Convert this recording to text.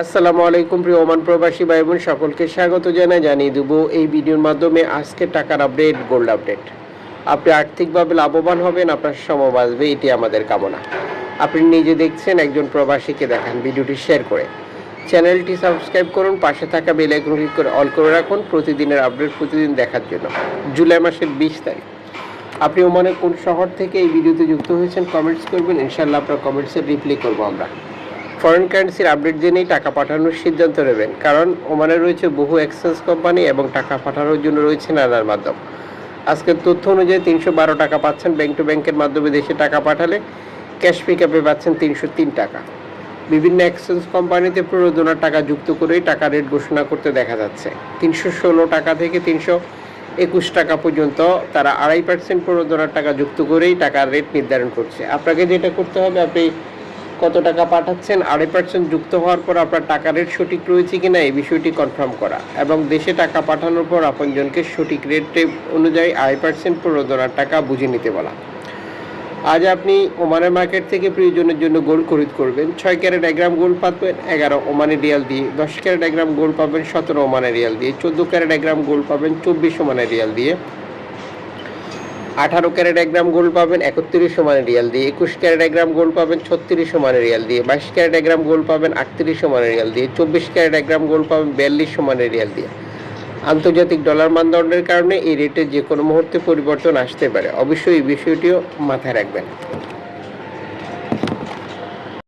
আসসালামু আলাইকুম প্রিয় ওমান প্রবাসী ভাই বোন সকলকে স্বাগত জানাই, জানিয়ে দেবো এই ভিডিওর মাধ্যমে আজকে টাকার আপডেট, গোল্ড আপডেট। আপনি আর্থিকভাবে লাভবান হবেন, আপনার সময় বাঁচবে, এটি আমাদের কামনা। আপনি নিজে দেখছেন, একজন প্রবাসীকে দেখান ভিডিওটি শেয়ার করে। চ্যানেলটি সাবস্ক্রাইব করুন, পাশে থাকা বেল আইকন ক্লিক করে অল করে রাখুন, প্রতিদিনের আপডেট, প্রতিদিন দেখার জন্য। জুলাই মাসের বিশ তারিখ। আপনি ওমানের কোন শহর থেকে এই ভিডিওতে যুক্ত হয়েছেন, কমেন্টস করবেন ইনশাল্লাহ আপনার কমেন্টসের রিপ্লাই করব আমরা। ফরেন কারেন্সির আপডেট জেনেই টাকা পাঠানোর সিদ্ধান্ত নেবেন। কারণ ওমানে রয়েছে বহু এক্সচেঞ্জ কোম্পানি এবং টাকা পাঠানোর জন্য রয়েছে নানার মাধ্যম। আজকের তথ্য অনুযায়ী তিনশো বারো টাকা পাচ্ছেন ব্যাংক টু ব্যাংকের মাধ্যমে দেশে টাকা পাঠালে ক্যাশ পিকআপে পাচ্ছেন তিনশো তিন টাকা। বিভিন্ন এক্সচেঞ্জ কোম্পানিতে প্রযোজনার টাকা যুক্ত করেই টাকা রেট ঘোষণা করতে দেখা যাচ্ছে। তিনশো ষোলো টাকা থেকে তিনশো একুশ টাকা পর্যন্ত তারা আড়াই পার্সেন্ট প্রযোজনার টাকা যুক্ত করেই টাকার রেট নির্ধারণ করছে। আপনাকে যেটা করতে হবে, আপনি কত টাকা পাঠাচ্ছেন, আড়াই পার্সেন্ট যুক্ত হওয়ার পর আপনার টাকা রেট সঠিক রয়েছে কিনা এই বিষয়টি কনফার্ম করা এবং দেশে টাকা পাঠানোর পর আপনজনকে সঠিক রেটে অনুযায়ী আড়াই পার্সেন্ট প্রযোজনার টাকা বুঝে নিতে বলা। আজ আপনি ওমানের মার্কেট থেকে প্রয়োজনের জন্য গোল্ড খরিদ করবেন, ছয় ক্যারেট এক গ্রাম গোল্ড পাবেন, এগারো ওমানি রিয়াল দিয়ে, দশ ক্যারেট এক গ্রাম গোল্ড পাবেন, সতেরো ওমানের রিয়াল দিয়ে, চোদ্দ ক্যারেট এক গ্রাম গোল্ড পাবেন, চব্বিশ ওমানের রিয়াল দিয়ে। আঠারো ক্যারেট এক গ্রাম গোল্ড পাবেন, একত্রিশ সমানের রিয়াল দিয়ে, একুশ ক্যারেট এক গ্রাম গোল্ড পাবেন, ছত্রিশ সমানের রিয়াল দিয়ে, বাইশ ক্যারেট এক গ্রাম গোল্ড পাবেন, আটত্রিশ মানে রিয়াল দিয়ে, চব্বিশ ক্যারেট এক গ্রাম গোল্ড পাবেন, বিয়াল্লিশ সমানের রিয়াল দিয়ে। আন্তর্জাতিক ডলার মানদণ্ডের কারণে এই রেটের যে কোনো মুহূর্তে পরিবর্তন আসতে পারে। অবশ্যই এই বিষয়টিও মাথায় রাখবেন।